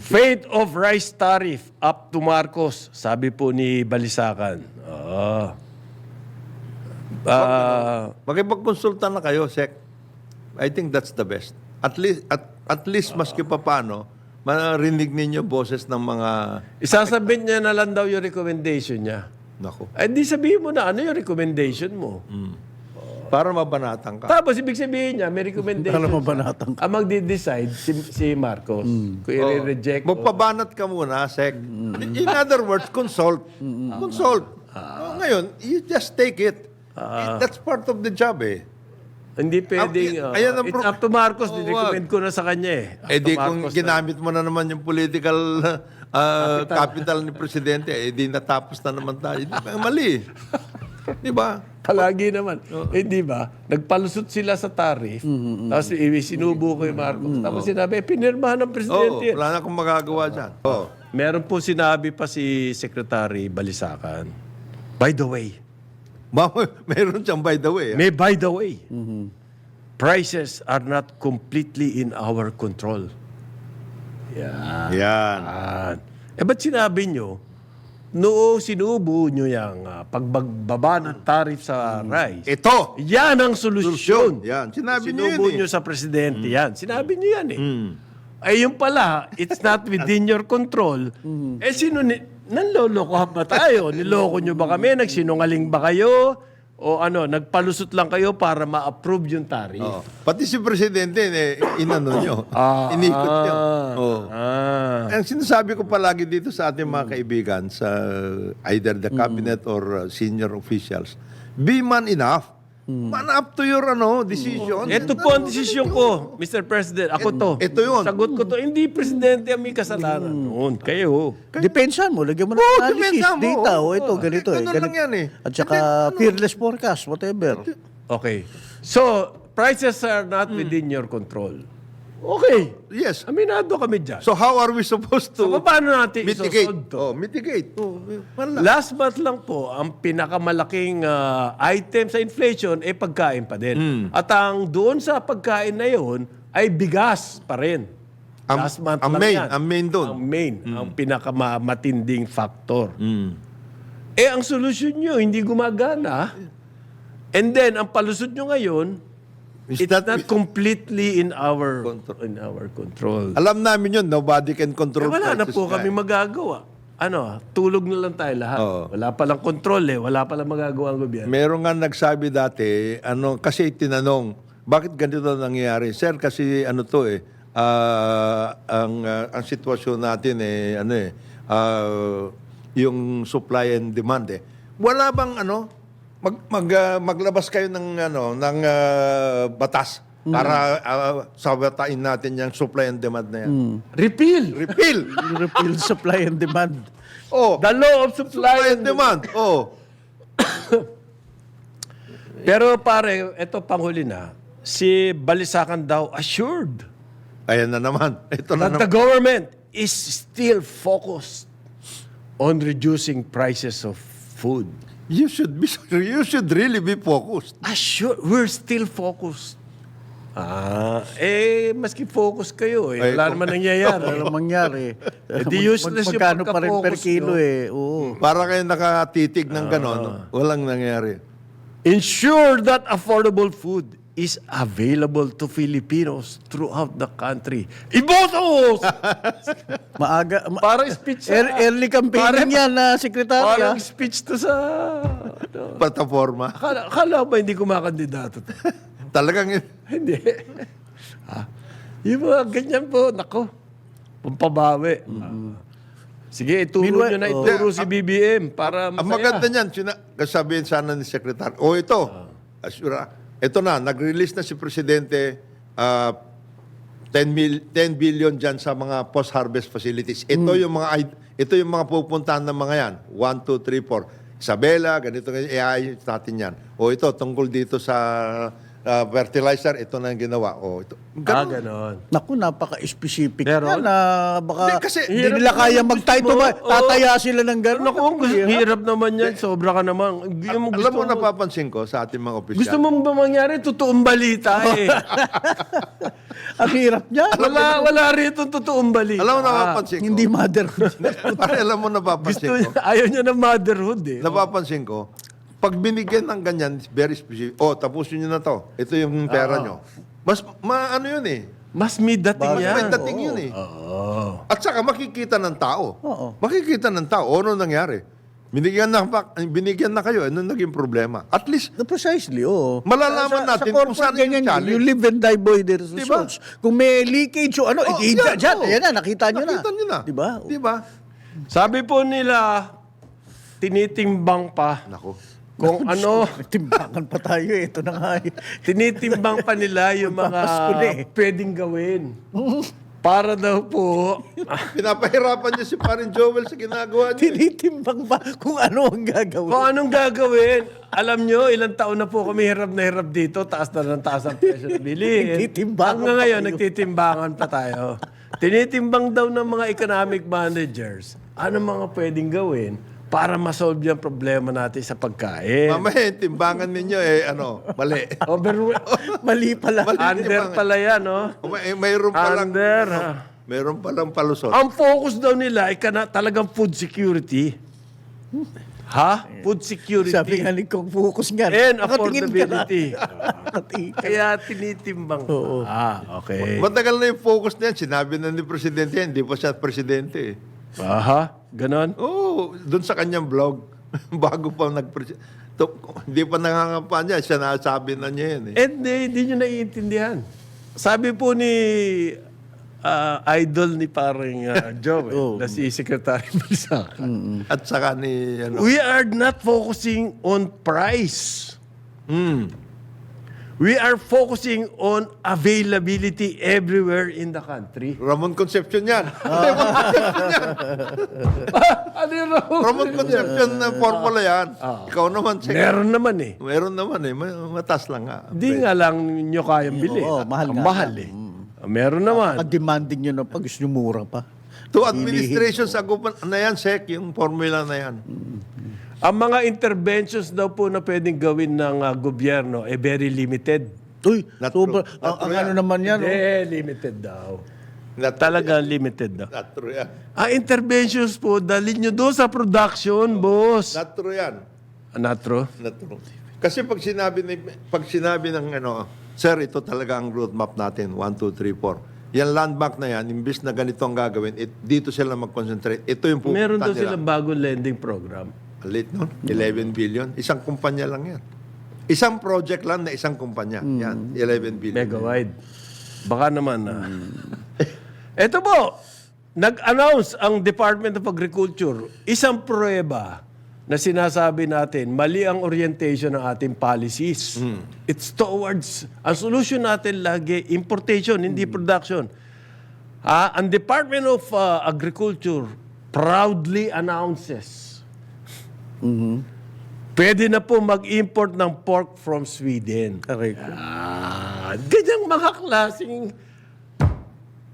Fate of rice tariff up to Marcos, sabi po ni Balisakan. Oo. Ah, Makipagkonsulta na kayo, Sec. I think that's the best. At least, at, at least maski pa paano, marinig ninyo boses ng mga... isasabihin niya na lang daw yung recommendation niya. Nako. Ay, di sabihin mo na ano yung recommendation mo. Para mabanatan ka. Tapos ibig sabihin niya, may recommendation. Para mabanatan Ang magdi-decide si, si Marcos. Kung i-reject. o- Magpabanat ka muna, Sec. In other words, consult. Consult. Oh, ngayon, you just take it. That's part of the job eh. Hindi pwedeng. Ah, uh, ayan ang it's pro- up to Marcos. Oh, Di-recommend ko na sa kanya eh. Up Eh di kung ginamit mo na naman yung political uh, capital ni Presidente, eh di natapos na naman tayo. Mali. Di ba? Palagi naman. Eh di ba? Nagpalusot sila sa tarif. Tapos i- sinubo ko yung Marcos. Tapos sinabi, eh, pinirmahan ng Oo, presidente. wala na akong magagawa dyan. Oo. Meron po sinabi pa si Secretary Balisakan. By the way, Mama, Mayroon siyang by the way. ah. may by the way, prices are not completely in our control. Yeah. Yan. Yan. Eh, ba't sinabi nyo, noong sinubo nyo yung uh, pagbaba ng tariff sa rice, Ito. yan ang solusyon. Yan. Sinabi niyo Sinubo yun nyo eh. sa presidente yan. Sinabi nyo yan eh. Mm. Ay, yung pala, it's not within your control. Eh, sino ni... Nanloloko ba tayo? Niloko nyo ba kami? Nagsinungaling ba kayo? O ano, nagpalusot lang kayo para ma-approve yung tariff? Oo. Pati si Presidente, eh, inano nyo. Ah, Inikot nyo. ah, Oo. Ah. Ang sinasabi ko palagi dito sa ating mga kaibigan, sa either the cabinet or uh, senior officials, be man enough. Man up to your ano, decision. Ito po ang desisyon ko, Mr. President. Ako to. Ito yun. Sagot ko to. Hindi presidente ang may kasalanan noon. Kayo. Depensa mo, lagyan mo ng Oo, analysis, depensa mo. data, o ito, Oo. ganito eh. Ganun lang ganito. yan eh. At saka fearless forecast, whatever. Okay. So, prices are not within your control. Okay. Yes. Aminado kami dyan. So how are we supposed to So, paano natin mitigate? to? Oh, mitigate. Oh, wala. Last month lang po, ang pinakamalaking ah, item sa inflation ay pagkain pa din. Hmm. At ang doon sa pagkain na yon ay bigas pa rin. Ang- Last month ang lang main, yan. ang main doon. Ang main, ang pinakamatinding factor. Mm. Eh, ang solusyon nyo, hindi gumagana. And then, ang palusot nyo ngayon, Is it's that- not completely in our Control. in our control. Alam namin yun, nobody Eh, can control wala na po nga kami eh. magagawa. Ano, tulog na lang tayo lahat. Oo. Wala palang control eh. Wala palang magagawa ang gobyerno. Meron nga nagsabi dati, ano, kasi tinanong, bakit ganito nangyayari? Sir, kasi ano to eh, ah, ang, ah, ang sitwasyon natin eh, ano eh, ah, yung supply and demand eh. Wala bang ano, mag, mag, ah, maglabas kayo ng, ano, ng ah, batas para ah, sabatain natin yung supply and demand na yan. Repeal! Repeal! Repeal supply and demand. oh, The law of supply. supply and demand. Oh. Pero pare, ito panghuli na. Si Balisakan daw assured Ayan na naman. Ito na naman. the government is still focused on reducing prices of food. You should be you should really be focused. Assured, we're still focused. Ah, eh, maski focus kayo eh. Ay, Wala naman nangyayari. Ano mangyari? Eh, di Mag- useless yung magkano pa rin per pagka-focus kilo nyo. eh. Oo. Para kayo nakatitig ng Ah. ganon, walang nangyari. Ensure that affordable food is available to Filipinos throughout the country. Ibotos! Maaga. Ma- Parang speech sa... ear- early campaigning Parang- yan na sekretarya. Parang speech to sa... Ano, Plataforma. akala, akala ba hindi kumakandidato to? Talagang hindi. ah, yung mga ganyan po, nako. Pampabawi. Ah. sige, ituro Meanwhile- nyo na oh. ituro si BBM para ang masaya. maganda niyan, sina, kasabihin sana ni Secretary, oh ito, Ah. asura, ito na, nag-release na si Presidente ah, 10, mil, 10 billion dyan sa mga post-harvest facilities. Ito Hmm. yung mga ito yung mga pupuntahan ng mga yan. 1, 2, 3, 4. Isabela, ganito, ganito, i-ayos natin yan. O ito, tungkol dito sa ah, fertilizer, ito na yung ginawa. O, ito. Ah, Ganun. ganon. Naku, napaka-specific Meron? yan na baka Hindi, kasi- hindi Hirap nila naman kaya gusto mag-title mo. ba? Oo. Tataya sila ng gano'n. Naku, gusto, hirap naman yan. Sobra ka naman. Hindi mo Alam gusto mo, mo, napapansin ko sa ating mga opisyal. gusto mong ba mangyari? Totoong balita eh. Ang hirap niya. wala, wala rito totoong balita. Alam mo, napapansin ko. Hindi motherhood. Pare, alam mo, napapansin Gusto ko. niya, ayaw niya ng motherhood eh. Napapansin ko, pag binigyan ng ganyan, very specific, oh, tapusin nyo na to. Ito yung pera nyo. Mas, ma, ano yun eh. Mas may dating Mas yan. may dating yun eh. Oo. At saka makikita ng tao. Oo. Makikita ng tao. O, ano nangyari? Binigyan na, binigyan na kayo. Ano naging problema? At least, No, precisely, oo. Malalaman Sa- natin sa kung saan corporate yung ganyan, challenge. You live and die by the results. Kung may leakage o ano, Oh, eh, yan, dyan, oh. ayan na, nakita nyo na. nakita nyo na. Diba? Di ba? Sabi po nila, tinitimbang pa Nako. Kung ano, Timbangan pa tayo, eh. ito na nga. eh. tinitimbang pa nila yung mga eh. pwedeng gawin. Para daw po, Pinapahirapan niya si Parin Joel sa ginagawa niya. Tinitimbang pa kung ano ang gagawin. kung anong gagawin. Alam nyo, ilang taon na po kami hirap na hirap dito, taas na ng taas ang presyo ng bilihin. Nagtitimbangan Hanggang pa ngayon, kayo. nagtitimbangan pa tayo. Tinitimbang daw ng mga economic managers, ano mga pwedeng gawin para masolve yung problema natin sa pagkain. Mamaya, yung timbangan ninyo eh, ano, mali. Over, Mali pala. under pala yan, no? O, may, mayroon pa lang, Under. ah. mayroon pa lang palusot. Ang focus daw nila ay kana, talagang food security. Ha? Food security. Sabi nga ni Kong Focus nga. And na. affordability. Kaya tinitimbang. Ah, okay. Matagal na yung focus niyan. Sinabi na ni Presidente yan, hindi pa siya Presidente eh. Aha, ganon. Oo, oh, doon sa kanyang blog. Bago pa nag Hindi pa nangangampanya, siya nasabi na niya yan eh. Eh, hindi, nyo naiintindihan. Sabi po ni ah, idol ni parang uh, Joe, na si Secretary Balsacan, At saka ni, ano, we are not focusing on price. hmm, We are focusing on availability everywhere in the country. Ramon Concepcion yan. Ramon Concepcion yan. ano yun? Ramon Concepcion na formula yan. Ikaw naman, check. Meron naman eh. Meron naman eh. May- Matas lang nga. Hindi nga lang nyo kayang bili. Oo, mahal Ang nga. mahal eh. Meron naman. Pag-demanding nyo na pag gusto nyo mura pa. To administration sa gupan, na yan, SEC, yung formula na yan. Ang mga interventions daw po na pwedeng gawin ng ah, gobyerno eh very limited. Uy, Not super. true. Ang, Not ang true ano naman yan. oh. Hindi, limited daw. Not, Talaga limited daw. not true yan. Ang interventions po, dalhin nyo doon sa production, boss. Not true yan. Ah, Not true? Not true. Kasi pag sinabi, ni, pag sinabi ng ano, Sir, ito talaga ang roadmap natin. 1, 2, 3, 4. Yan landmark na yan, imbis na ganito ang gagawin, it, dito sila mag-concentrate. Ito yung pupunta Meron daw silang bagong lending program. Late no? 11 billion. Isang kumpanya lang yan. Isang project lang na isang kumpanya. Yan, 11 billion. Mega-wide. Baka naman na. Ito po, nag-announce ang Department of Agriculture, isang prueba na sinasabi natin, mali ang orientation ng ating policies. It's towards, ang solution natin lagi, importation, hindi production. Ah, ang Department of uh, Agriculture proudly announces Pwede na po mag-import ng pork from Sweden. Correct. Ah, ganyang mga klaseng...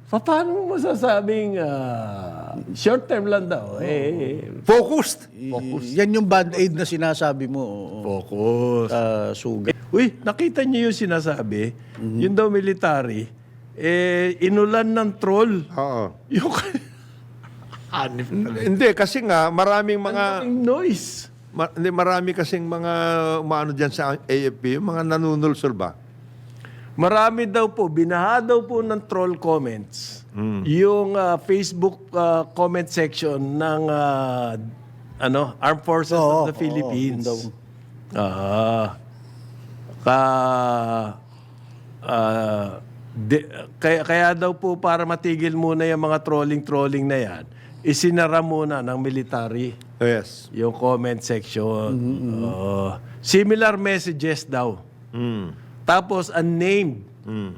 Pa- Paano mo masasabing ah, short term lang daw? Eh, Focused. Y- Yan yung band-aid na sinasabi mo. oo. focus. Sa sugat. Uy, nakita niyo yung sinasabi? Yung daw military, eh, inulan ng troll. Oo. Yung hanif Hindi, kasi nga, maraming mga... ng noise. Ma- hindi, marami kasing mga umaano dyan sa AFP, yung mga nanunulsol ba? Marami daw po, binaha daw po ng troll comments. Yung ah, Facebook ah, comment section ng ah, ano, Armed Forces Oo, of the oo, Philippines. yun daw. Ah. ka ah, di- kaya, kaya daw po para matigil muna yung mga trolling-trolling na yan, isinara muna ng military Yes. yung comment section. Oo. similar messages daw. Mm. Tapos, unnamed. Mm.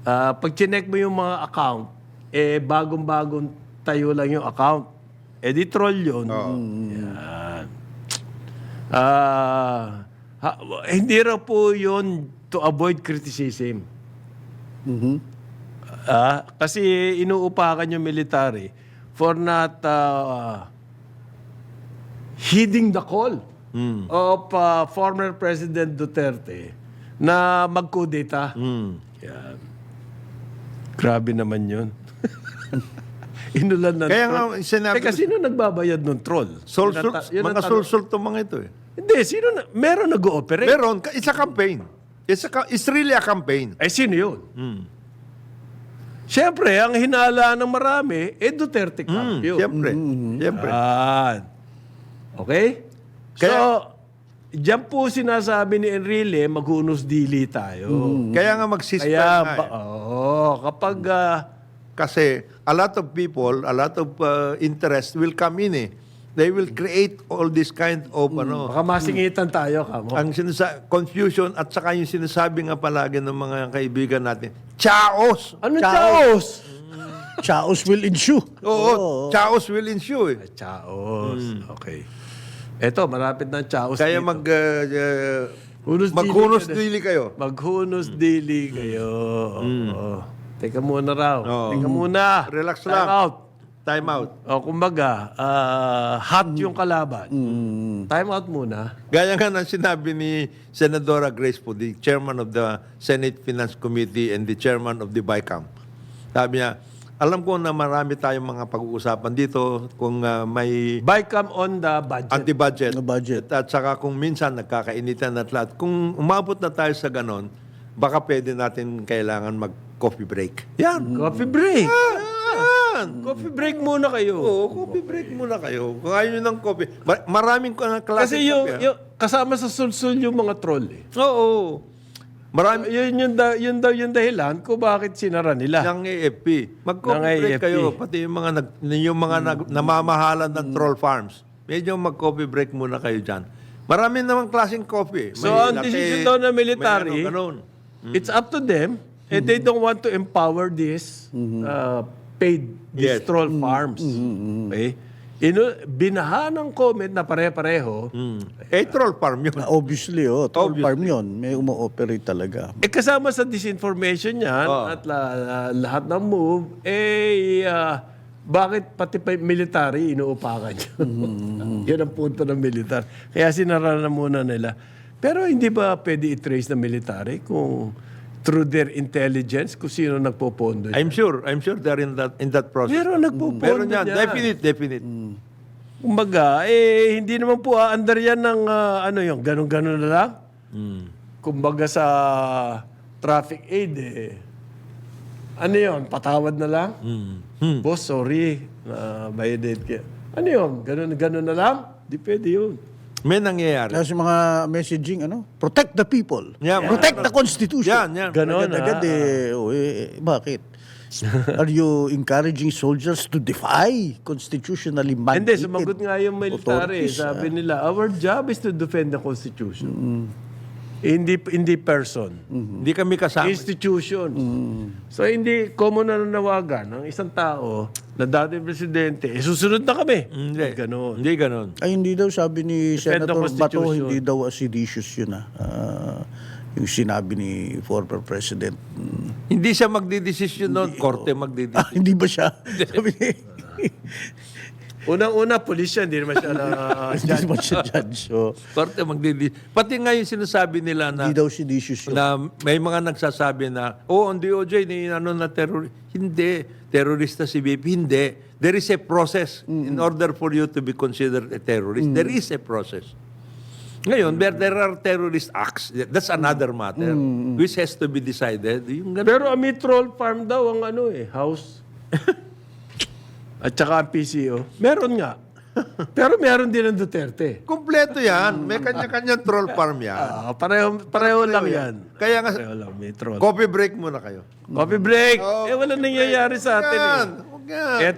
Ah, pag chinek mo yung mga account, eh, bagong-bagong tayo lang yung account. Eh, di troll yun. Yan. Ah, ha- hindi raw po yun to avoid criticism. Ah, kasi inuupakan yung military for not uh, heeding the call of uh, former President Duterte na mag-kudeta. Yan. Grabe naman yun. Inulan ng Kaya troll. nga, sinabi Teka, ko- sino nagbabayad ng troll? Sulsul, Yun mga sulsul to mga ito eh. Hindi, sino na, meron nag-ooperate. Meron, it's a campaign. It's, a, it's really a campaign. Eh, sino yun? Siyempre, ang hinala ng marami, eh, Duterte camp yun. Siyempre. Siyempre. Ah. Okay? Kaya- so, diyan po sinasabi ni Enrile, maghunos dili tayo. Kaya nga mag-ceasefire Kaya, nga ba, eh. oo, kapag, ah, Kasi a lot of people, a lot of uh, interest will come in eh. They will create all this kind of ano, baka masingitan tayo, kamo. ang sinasa- confusion at saka yung sinasabi nga palagi ng mga kaibigan natin, chaos! Ano Chaos. chaos? Chaos will ensue. Oo, chaos will ensue eh. Chaos. Okay. Eto, malapit na ang chaos Kaya dito. mag, uh, uh, Hunos maghunos dili ka na. dili kayo. Maghunos dili kayo. Oo. Teka muna raw. Oo. Teka muna. Relax Time lang. out. Time out. O, kumbaga, ah, hot yung kalaban. Time out muna. Gaya nga ng sinabi ni Senadora Grace po, the chairman of the Senate Finance Committee and the chairman of the BICAM. Sabi niya, alam ko na marami tayong mga pag-uusapan dito kung ah, may come on the budget. anti-budget. Na budget. At saka kung minsan nagkakainitan at lahat. Kung umabot na tayo sa ganon, baka pwede natin kailangan mag-coffee break. Yan. Coffee break. Yan. Coffee break muna kayo. Oo, coffee break muna kayo. Kung ayaw nyo ng coffee. Ma- maraming ko na klase Kasi yung, ah. yung, kasama sa sulsul yung mga troll eh. Oo. Marami. Yun, yun, da, yun daw yung dahilan kung bakit sinara nila. ng AFP. Mag-coffee Ng break AFP. kayo. Pati yung mga, nag, yung mga nag, namamahalan ng troll farms. Medyo mag-coffee break muna kayo dyan. Marami namang klaseng coffee. So, ang decision daw ng military, may ano, ganun. it's up to them. And they don't want to empower these uh, paid these Yes. troll farms. Okay? Ino, binaha ng comment na pare-pareho. Mm. Eh, troll farm yun. Na Obviously, oh, troll Obviously. farm yun. May umo-operate talaga. Eh kasama sa disinformation yan Oo. at la- la- lahat ng move, eh ah, bakit pati pa military inuupakan yun? Yan ang punto ng military. Kaya sinara na muna nila. Pero hindi ba pwede i-trace ng military kung through their intelligence kung sino nagpopondo? I'm sure. I'm sure they're in that in that process. Meron nagpopondo Meron yan. dyan. Definite, definite. Kumbaga, eh, hindi naman po under yan ng ah, ano yung ganun-ganun na lang. Kumbaga sa traffic aid, eh, ano yun, patawad na lang? Boss, sorry, na violate ka. Ano yun, ganun-ganun na lang? Di pwede yun. May nangyayari. Kasi mga messaging, ano? Protect the people. Yeah, Protect the Constitution. Yan, yan. Ganon, Agad-agad ah. eh, oh, eh, bakit? Are you encouraging soldiers to defy constitutionally Hindi, mandated sumagot nga yung military. authorities, Sabi nila, our job is to defend the Constitution. Hindi hindi person. Hindi kami kasama. Institution. So hindi common na nanawagan ng isang tao na dating presidente, eh, susunod na kami. Hindi. Ganon. Hindi ganon. Ay, hindi daw sabi ni Depende Senator on Bato, Constitution. hindi daw seditious yun ah. Ah, yung sinabi ni former President. Mm. Hindi siya magdidesisyon noon. Korte Ah, magdidesisyon. hindi ba siya? sabi ni, Unang-una, polis siya, hindi naman siya na hindi ba siya judge? So, Korte magdidesisyon. Pati nga yung sinasabi nila na hindi daw seditious yun. na may mga nagsasabi na, oh, ang DOJ, ni ano na terrorist. Hindi. Terrorista si BP. Hindi. There is a process in order for you to be considered a terrorist. There is a process. Ngayon, there, there are terrorist acts. That's another matter. Which has to be decided. Yung ganun. Pero ang troll farm daw ang ano eh, house. At saka ang PCO. Meron nga. Pero meron din ang Duterte. Kompleto yan. May kanya-kanyang troll farm yan. Ah, pareho, pareho lang yan. Kaya nga, Pareho lang, may troll. coffee break muna kayo. Coffee break! Eh, wala nangyayari sa atin eh. Yan. Huwag yan. Eto